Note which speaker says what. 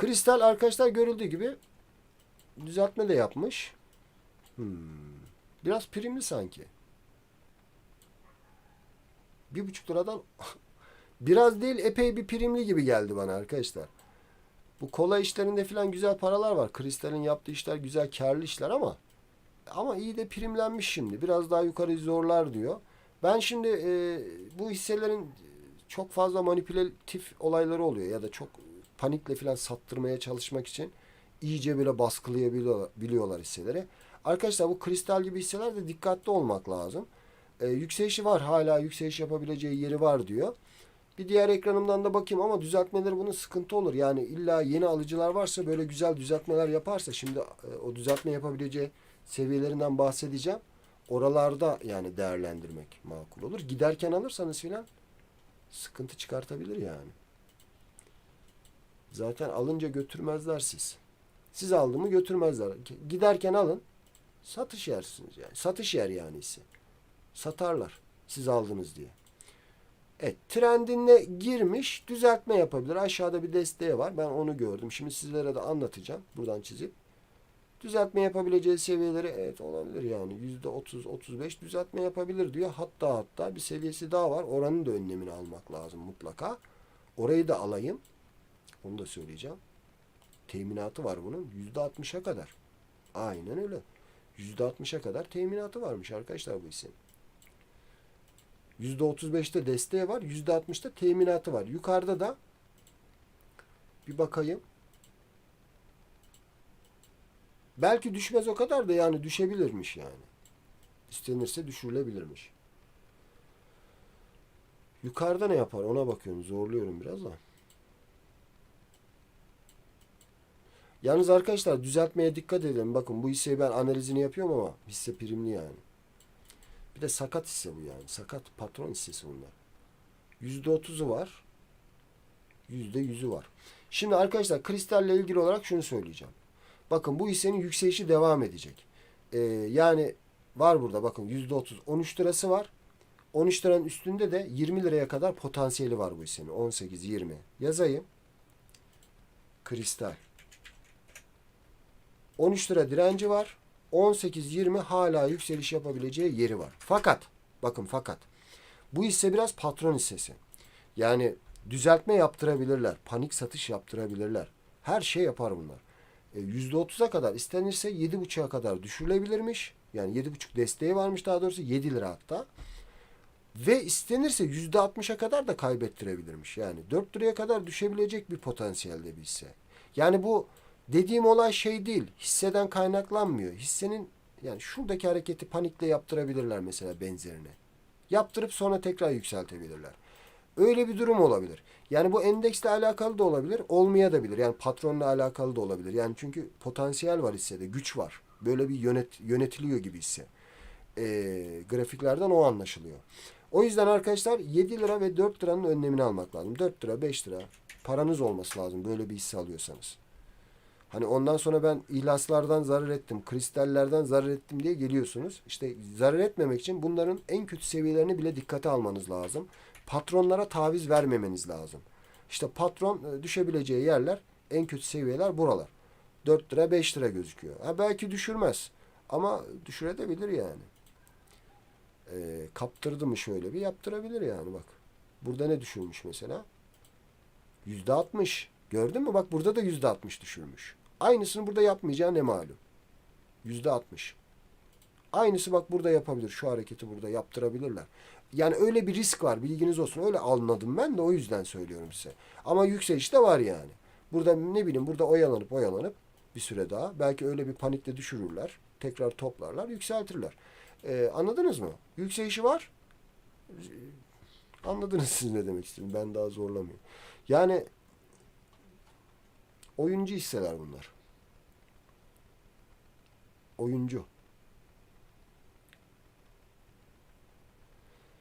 Speaker 1: Kristal arkadaşlar görüldüğü gibi düzeltme de yapmış. Hmm. Biraz primli sanki. Bir buçuk liradan biraz değil epey bir primli gibi geldi bana arkadaşlar. Bu kola işlerinde falan güzel paralar var. Kristal'in yaptığı işler güzel karlı işler ama ama iyi de primlenmiş şimdi. Biraz daha yukarı zorlar diyor. Ben şimdi e, bu hisselerin çok fazla manipülatif olayları oluyor ya da çok panikle falan sattırmaya çalışmak için iyice böyle baskılayabiliyorlar hisseleri. Arkadaşlar bu kristal gibi hisselerde dikkatli olmak lazım. E, yükselişi var hala yükseliş yapabileceği yeri var diyor. Bir diğer ekranımdan da bakayım ama düzeltmeleri bunun sıkıntı olur. Yani illa yeni alıcılar varsa böyle güzel düzeltmeler yaparsa şimdi e, o düzeltme yapabileceği seviyelerinden bahsedeceğim. Oralarda yani değerlendirmek makul olur. Giderken alırsanız filan sıkıntı çıkartabilir yani. Zaten alınca götürmezler siz. Siz aldı mı götürmezler. Giderken alın. Satış yersiniz yani. Satış yer yani ise. Satarlar. Siz aldınız diye. Evet, trendine girmiş, düzeltme yapabilir. Aşağıda bir desteği var. Ben onu gördüm. Şimdi sizlere de anlatacağım. Buradan çizip. Düzeltme yapabileceği seviyeleri evet olabilir yani. Yüzde otuz, otuz beş düzeltme yapabilir diyor. Hatta hatta bir seviyesi daha var. Oranın da önlemini almak lazım mutlaka. Orayı da alayım. Onu da söyleyeceğim. Teminatı var bunun. Yüzde altmışa kadar. Aynen öyle. Yüzde altmışa kadar teminatı varmış arkadaşlar bu otuz beşte desteği var. Yüzde altmışta teminatı var. Yukarıda da bir bakayım. Belki düşmez o kadar da yani düşebilirmiş yani. İstenirse düşürülebilirmiş. Yukarıda ne yapar ona bakıyorum. Zorluyorum biraz da. Yalnız arkadaşlar düzeltmeye dikkat edelim. Bakın bu hisseyi ben analizini yapıyorum ama hisse primli yani. Bir de sakat hisse bu yani. Sakat patron hissesi bunlar. Yüzde otuzu var. Yüzde yüzü var. Şimdi arkadaşlar kristalle ilgili olarak şunu söyleyeceğim. Bakın bu hissenin yükselişi devam edecek. Ee, yani var burada bakın yüzde otuz. 13 lirası var. 13 liranın üstünde de 20 liraya kadar potansiyeli var bu hissenin. 18, 20. Yazayım. Kristal. 13 lira direnci var. 18-20 hala yükseliş yapabileceği yeri var. Fakat bakın fakat bu hisse biraz patron hissesi. Yani düzeltme yaptırabilirler. Panik satış yaptırabilirler. Her şey yapar bunlar. E, %30'a kadar istenirse 7.5'a kadar düşürülebilirmiş. Yani 7.5 desteği varmış daha doğrusu 7 lira hatta. Ve istenirse %60'a kadar da kaybettirebilirmiş. Yani 4 liraya kadar düşebilecek bir potansiyelde bir hisse. Yani bu dediğim olay şey değil. Hisseden kaynaklanmıyor. Hissenin yani şuradaki hareketi panikle yaptırabilirler mesela benzerini. Yaptırıp sonra tekrar yükseltebilirler. Öyle bir durum olabilir. Yani bu endeksle alakalı da olabilir, olmaya da bilir. Yani patronla alakalı da olabilir. Yani çünkü potansiyel var hissede, güç var. Böyle bir yönet, yönetiliyor gibi hisse. Ee, grafiklerden o anlaşılıyor. O yüzden arkadaşlar 7 lira ve 4 liranın önlemini almak lazım. 4 lira, 5 lira paranız olması lazım böyle bir hisse alıyorsanız. Hani ondan sonra ben ihlaslardan zarar ettim, kristallerden zarar ettim diye geliyorsunuz. İşte zarar etmemek için bunların en kötü seviyelerini bile dikkate almanız lazım. Patronlara taviz vermemeniz lazım. İşte patron e, düşebileceği yerler en kötü seviyeler buralar. 4 lira 5 lira gözüküyor. Ha belki düşürmez ama düşürebilir yani. E, kaptırdı mı şöyle bir yaptırabilir yani bak. Burada ne düşürmüş mesela? Yüzde altmış. Gördün mü? Bak burada da yüzde altmış düşürmüş. Aynısını burada yapmayacağı ne malum. Yüzde altmış. Aynısı bak burada yapabilir. Şu hareketi burada yaptırabilirler. Yani öyle bir risk var. Bilginiz olsun. Öyle anladım ben de o yüzden söylüyorum size. Ama yükseliş de var yani. Burada ne bileyim burada oyalanıp oyalanıp bir süre daha belki öyle bir panikle düşürürler. Tekrar toplarlar, yükseltirler. Ee, anladınız mı? Yükselişi var. Anladınız siz ne demek istedim. Ben daha zorlamıyorum. Yani oyuncu hisseler bunlar. Oyuncu.